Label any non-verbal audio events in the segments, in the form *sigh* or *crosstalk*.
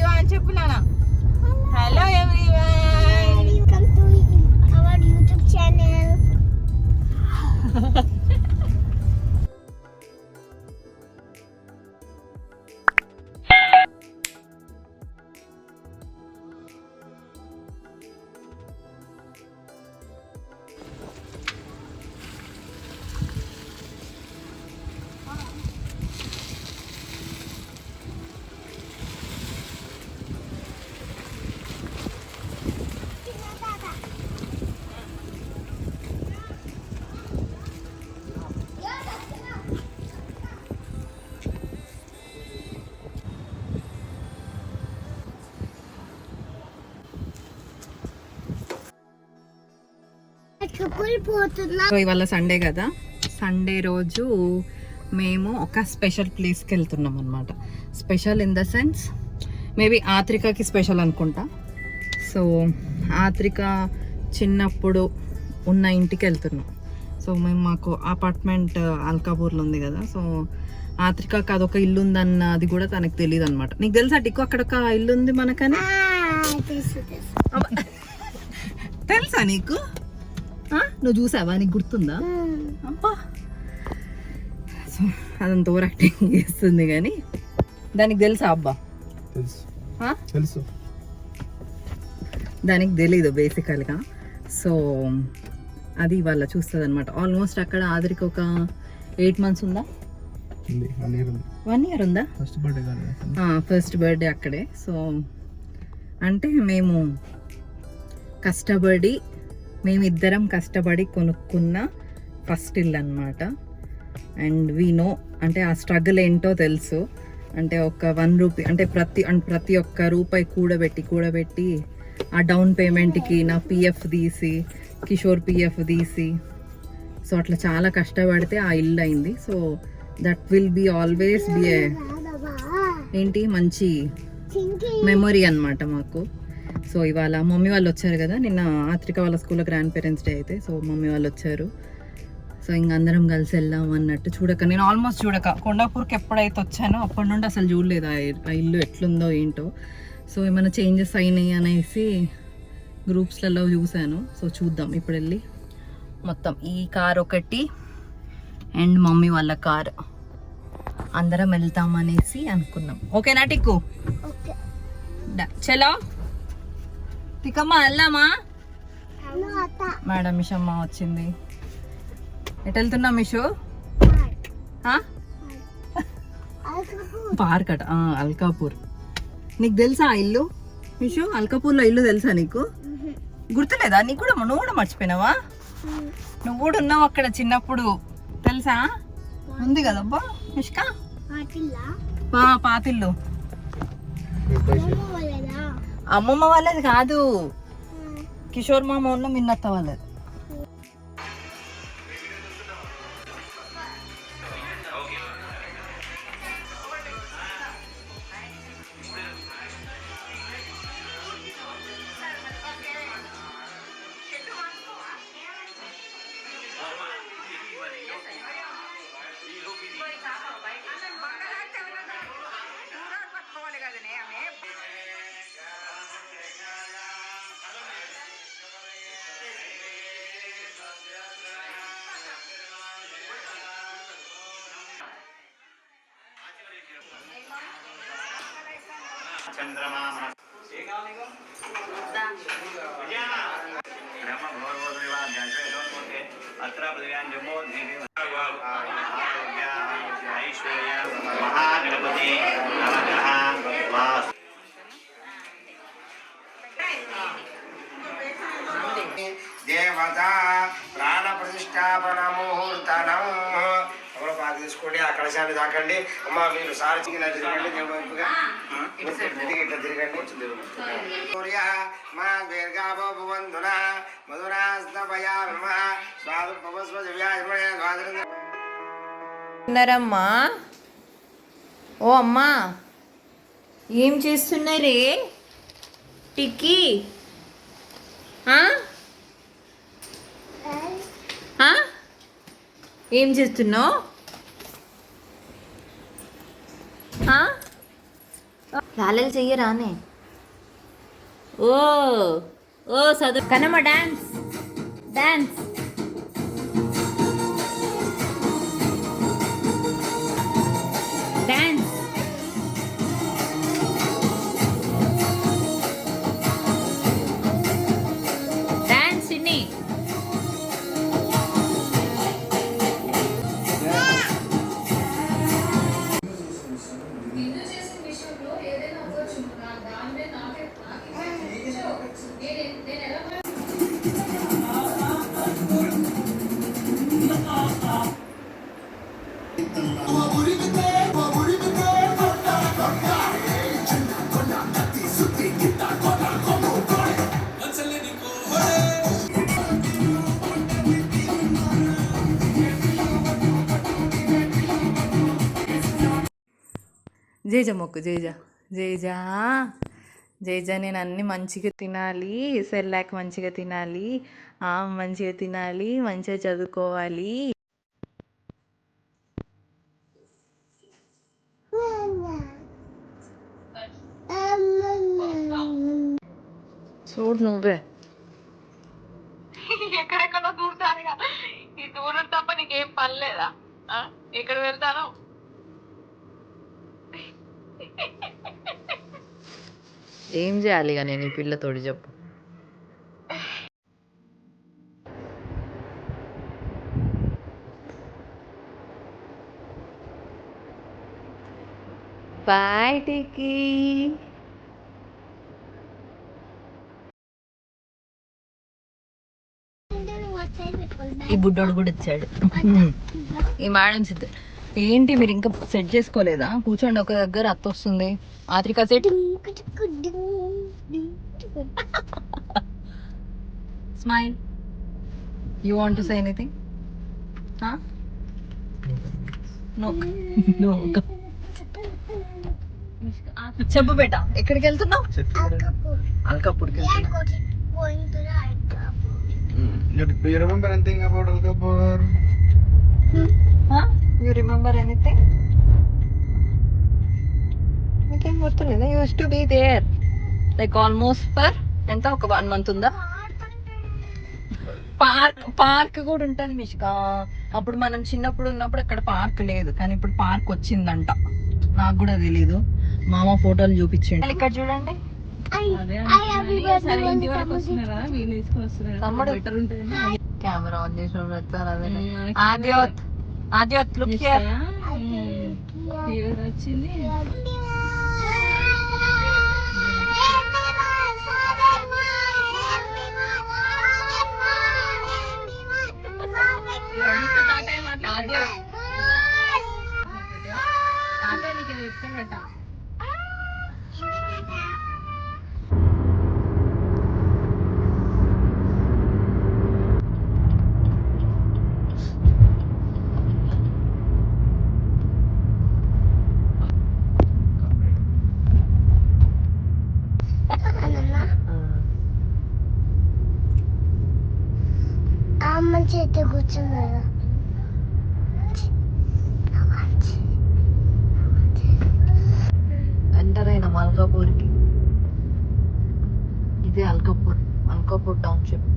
Everyone చెప్పు నాన్న hello everyone Welcome to our YouTube channel. ఇవాళ సండే కదా. సండే రోజు మేము ఒక స్పెషల్ ప్లేస్కి వెళ్తున్నాం అనమాట special in the sense maybe ఆత్రికకి special అనుకుంటా. సో ఆత్రిక చిన్నప్పుడు ఉన్న ఇంటికి వెళ్తున్నాం. సో మేము మాకు అపార్ట్మెంట్ అల్కాపూర్లో ఉంది కదా. సో ఆత్రికకి అదొక ఇల్లు ఉందన్న అది కూడా తనకు తెలియదు అనమాట నీకు తెలుసా టిక్కు అక్కడ ఒక ఇల్లు ఉంది మనకని తెలుసు నీకు? నువ్వు చూసావా? నీకు గుర్తుందా? అబ్బా. సో అదంత ఓవర్ యాక్టింగ్ చేస్తుంది కానీ. దానికి తెలుసా అబ్బా? తెలుసు. దానికి తెలీదు బేసికల్గా. సో అది వాళ్ళ చూస్తుంది అనమాట ఆల్మోస్ట్ అక్కడ ఆదరికి ఒక ఎయిట్ మంత్స్ ఉందా? వన్ ఇయర్ ఉంది. వన్ ఇయర్ ఉందా? ఫస్ట్ బర్త్డే ఫస్ట్ బర్త్డే అక్కడే. సో అంటే మేము కష్టపడి మేమిద్దరం కష్టపడి కొనుక్కున్న ఫస్ట్ ఇల్లు అనమాట అండ్ వీ నో అంటే ఆ స్ట్రగుల్ ఏంటో తెలుసు. అంటే ఒక వన్ రూపీ అంటే ప్రతి అంటే ప్రతి ఒక్క రూపాయి కూడబెట్టి కూడబెట్టి ఆ డౌన్ పేమెంట్కి నా పిఎఫ్ తీసి కిషోర్ పిఎఫ్ తీసి. సో అట్లా చాలా కష్టపడితే ఆ ఇల్లు అయింది. So that will be always be ఏంటి? మంచి మెమొరీ అన్నమాట మాకు. సో ఇవాళ మమ్మీ వాళ్ళు వచ్చారు కదా నిన్న ఆత్రిక వాళ్ళ స్కూల్లో గ్రాండ్ పేరెంట్స్ డే అయితే సో మమ్మీ వాళ్ళు వచ్చారు. సో ఇంక అందరం కలిసి వెళ్దాం అన్నట్టు చూడక నేను ఆల్మోస్ట్ చూడక కొండాపూర్కి ఎప్పుడైతే వచ్చానో అప్పటి నుండి అసలు చూడలేదు ఆ ఇల్లు ఎట్లుందో ఏంటో. సో ఏమైనా చేంజెస్ అయినాయి అనేసి గ్రూప్స్లలో చూశాను. సో చూద్దాం ఇప్పుడు వెళ్ళి. మొత్తం ఈ కార్ ఒకటి అండ్ మమ్మీ వాళ్ళ కార్. అందరం వెళ్తామనేసి అనుకున్నాం. ఓకేనా టిక్కు? చలో? తికమ్మ అత్త మేడం మిషమ్మ వచ్చింది. ఎటు వెళ్తున్నా మిషు? పార్క్. అట అల్కాపూర్. నీకు తెలుసా ఆ ఇల్లు? మిషు అల్కాపూర్లో ఇల్లు తెలుసా నీకు? గుర్తులేదా? నీకు కూడా నువ్వు కూడా మర్చిపోయినావా? నువ్వు కూడా ఉన్నావు అక్కడ చిన్నప్పుడు. తెలుసా? ఉంది కదబ్బా మిష్కా? పాతిల్లు. అమ్మమ్మ వాళ్ళది కాదు. కిషోర్ మామ ఉన్న మిన్నత్త వాళ్ళది. అత్ర జమ్మో ఐశ్వర్య మహాగణపతి నవగ్రహ వాసు కలశాన్ని తాకండి. అమ్మ మీరు సారథికి ఇలా తిరగండి తిరిగి ఇట్లా తిరగండి. మా స్వాదు పవస్వ ఉన్నారమ్మా. ఓ అమ్మా ఏం చేస్తున్నారే? టిక్కీ? ఏం చేస్తున్నావు? లాలలు చెయ్యరానే ఓ ఓ చదువు కనమ్మ డాన్స్ డాన్స్. జేజ మొక్కు జేజ జేజా జేజ నేను అన్ని మంచిగా తినాలి సెల్లాక్ మంచిగా తినాలి ఆ మంచిగా తినాలి మంచిగా చదువుకోవాలి. చూడు నువ్వే. ఎక్కడెక్కడో దూరుతానుగా ఈ దూరం తప్ప నీకేం పని లేదా? ఎక్కడ వెళ్తాను? ఏం చేయాలి ఇక నేను ఈ పిల్లతోటి చెప్పు. బయటికి ఈ బుడ్డోడు కూడా వచ్చాడు ఈ మేడం సిద్ధ. ఏంటి మీరు ఇంకా సెట్ చేసుకోలేదా? కూర్చోండి ఒక దగ్గర అత్త వస్తుంది. Atrika set. Smile you want to say anything no no చెప్పు బేట ఎక్కడికి వెళ్తున్నావు? అల్కాపూర్కి వెళ్తున్నా anything about Alkapur you remember anything మీకేం గుర్తులేదా? Use to be there like almost for ఎంత? ఒక వన్ మంత్ ఉందా? పార్క్ పార్క్ కూడా ఉంటుంది మిష్క. అప్పుడు మనం చిన్నప్పుడు ఉన్నప్పుడు అక్కడ పార్క్ లేదు. కానీ ఇప్పుడు పార్క్ వచ్చిందంట. నాకు కూడా తెలీదు. మామ ఫోటోలు చూపించండి. ఇక్కడ చూడండి. తమ్ముడు. కెమెరా ఆన్ చేసిన పెడతారు? అదే లుక్ హియర్ అమ్మ అల్కాపూర్కి. ఇదే అల్కాపూర్ అల్కాపూర్ టౌన్షిప్.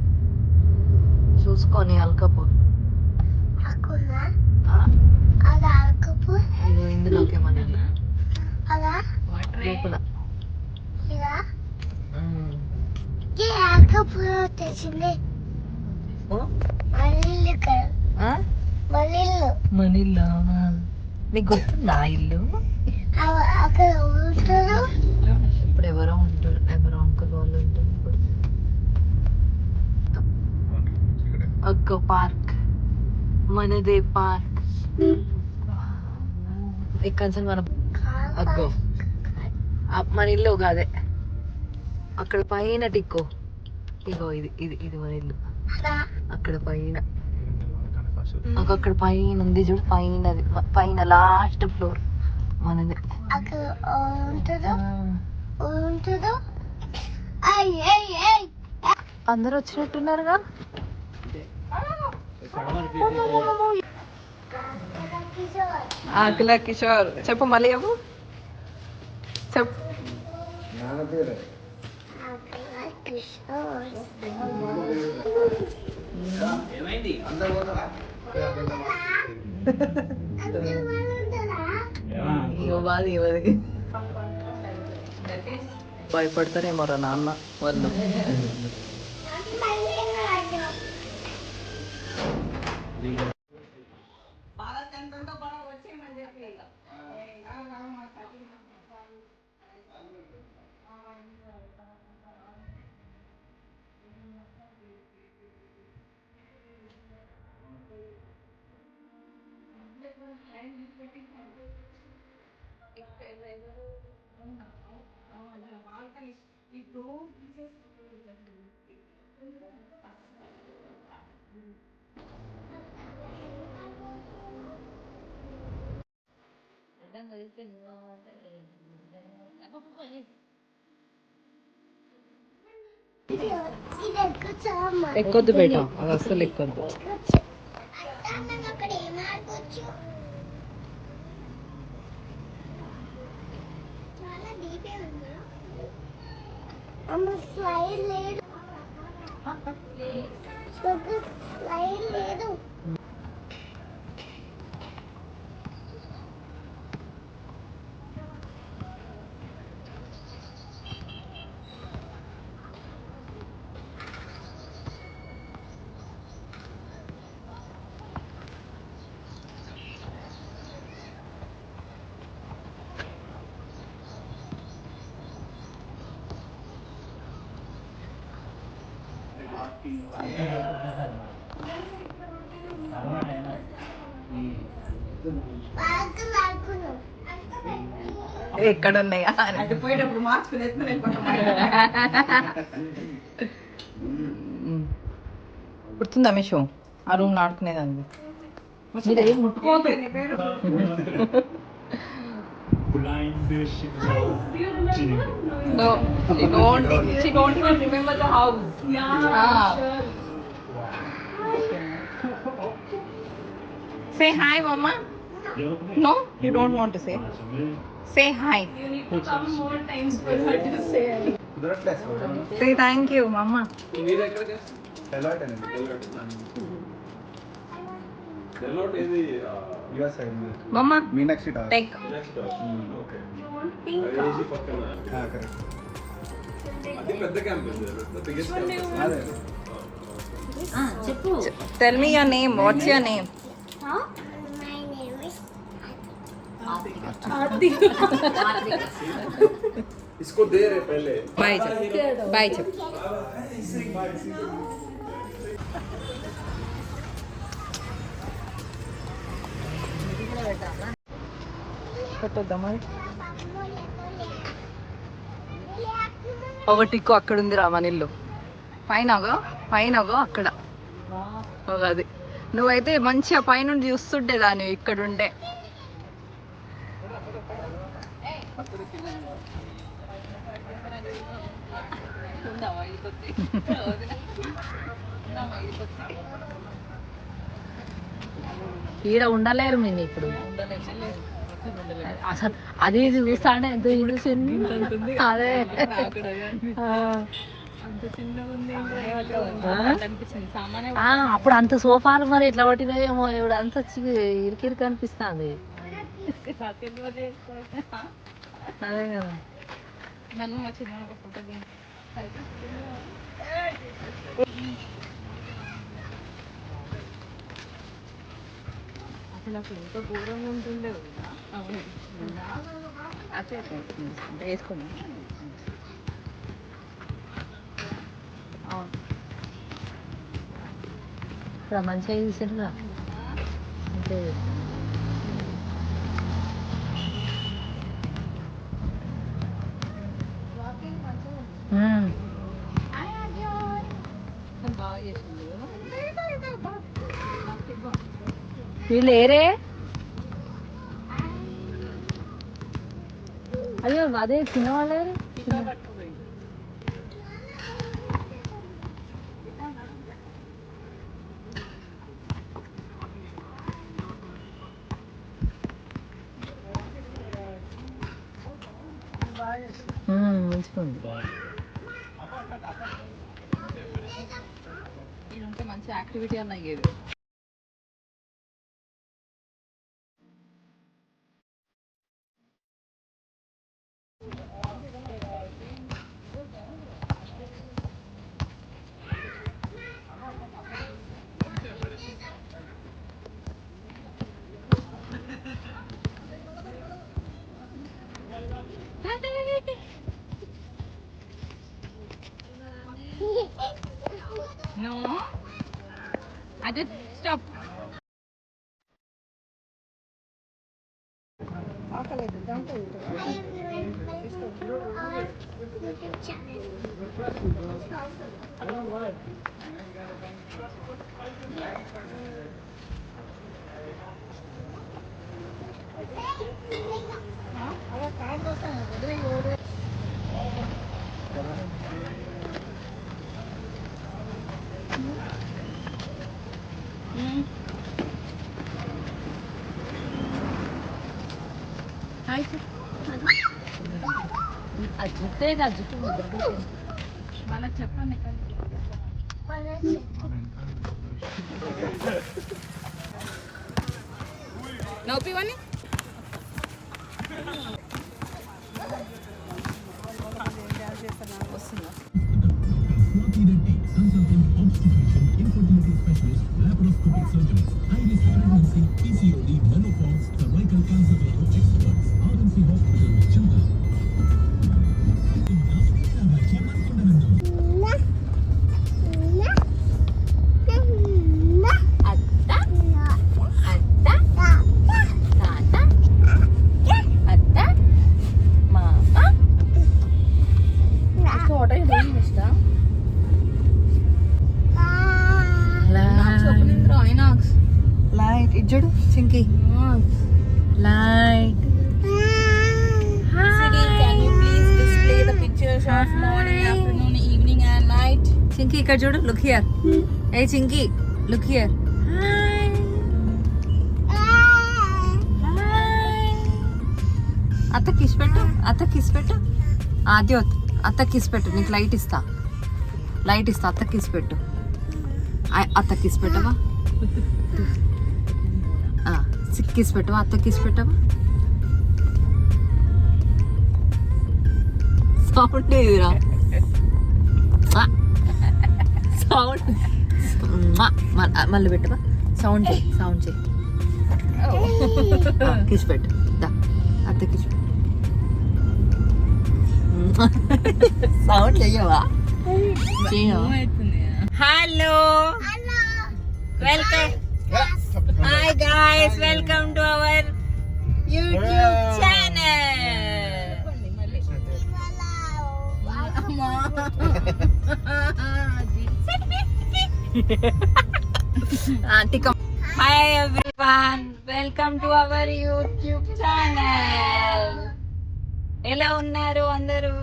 చూసుకొని అల్కాపూర్. ఇదిగో ఇందులోకి మన లోపల. గుర్తుందా ఆ ఇల్లు? అక్కడ ఉంటారు ఇప్పుడు ఎవరో ఉంటారు ఎవరో అంకుల్ వాళ్ళు ఉంటారు ఇప్పుడు. అగ్గో పార్క్. మనదే పార్క్. ఇక్కడ మనం అగ్గో. మన ఇల్లు ఒక అదే. అక్కడ పైన టిక్కో. ఇగో ఇది ఇది ఇది మన ఇల్లు. అక్కడ పైన. నాకు అక్కడ పైన ఉంది చూడు పైన పైన లాస్ట్ ఫ్లోర్. మనది. ఉంటుందో? అందరు వచ్చినట్టున్నారుగా ఆకుల కిషోర్. చెప్పు మళ్ళీ చెప్పు. చెప్పు. నాన్న *laughs* పేరే కిషోర్ అందరు పోతారా ఇవ్వాలి ఇవ్వది భయపడతారేమో రా నాన్న వాళ్ళు ఇది ఎక్కుతామా ఎక్కొద్దు బేట అది అస్సలు ఎక్కొద్దు మనం అక్కడ ఏం ఆడుకోవచ్చు చాలా డీపే ఉందా అమ్మ స్లైడ్ లేదు. స్లైడ్ లేదు. ఎక్కడ ఉన్నాయా అని పోయేటప్పుడు మార్చుకుని మిషో? ఆ రూమ్ ఆడుకునేదాన్ని మీరు ఏం ముట్టుకోవద్దు. No, she don't. She don't even remember the house. Yeah. Sure. Wow. Say hi, Mama. No, you don't want to say. Say hi. You need to come more times for her to say. Say thank you, Mama. Hello, Hello, US side Mama, Meenakshi talk take. Correct అదే చెప్పు Tell me your name. What's your name? My name is इसको दे रहे पहले Bye, Chap. Bye, Chap. పెట్టొద్దా మరి ఒక టిక్కు అక్కడ ఉంది రా మన ఇల్లు పైనగో పైనగో అక్కడ. అది. నువ్వైతే మంచిగా పైనుండి చూస్తుంటే దాన్ని ఇక్కడ ఉండే *laughs* ఈడ ఉండలేరు మేము ఇప్పుడు. అసలు అది ఇది అంటే ఎంత చూసింది అదే. అప్పుడు అంత సోఫాలు మరి ఎట్లా పట్టినాయేమో ఇప్పుడు అంత చి- ఇరికిరికి అనిపిస్తుంది. అదే కదా. అసలు అప్పుడు ఎంత ఘోరంగా ఉంటుండే అవును. అదే వేసుకోండి. అవును. ఇప్పుడు మంచిగా చూసిండ్రా అంతే ఉమ్. బాగా చేసింది. వీళ్ళు ఏరే? అయ్యో అదే తినవాళ్ళు? మంచిగా ఉంది మంచి యాక్టివిటీ అన్న యూట్యూబ్ ఛానల్ అది జుట్టే కాదు జుట్టు ముద్ర వాళ్ళకి చెప్పండి నోపివని వస్తుందా Swati Reddy, consultant obstetrician, infertility specialist, laparoscopic surgeons, high-risk pregnancy, PCOD, here A చింకి look here అత్త కిస్ పెట్టు అత్త కిస్ పెట్టు. ఆద్య అత్త కిస్ పెట్టు. నీకు లైట్ ఇస్తా. లైట్ ఇస్తా అత్త కిస్ పెట్టు. అత్త కిస్ పెట్టవా? కిస్ పెట్టవా? అత్త కిస్ పెట్టవా? సౌండ్ ఏదిరా సౌండ్ మళ్ళీ పెట్టవా? సౌండ్ చేయి సౌండ్ చేయి. కిస్ పెట్టు. దా అత్త kiss sound *laughs* చెయ్యవా? Hello welcome hi guys welcome to our YouTube channel hi everyone welcome to our YouTube channel ఎలా ఉన్నారు అందరూ?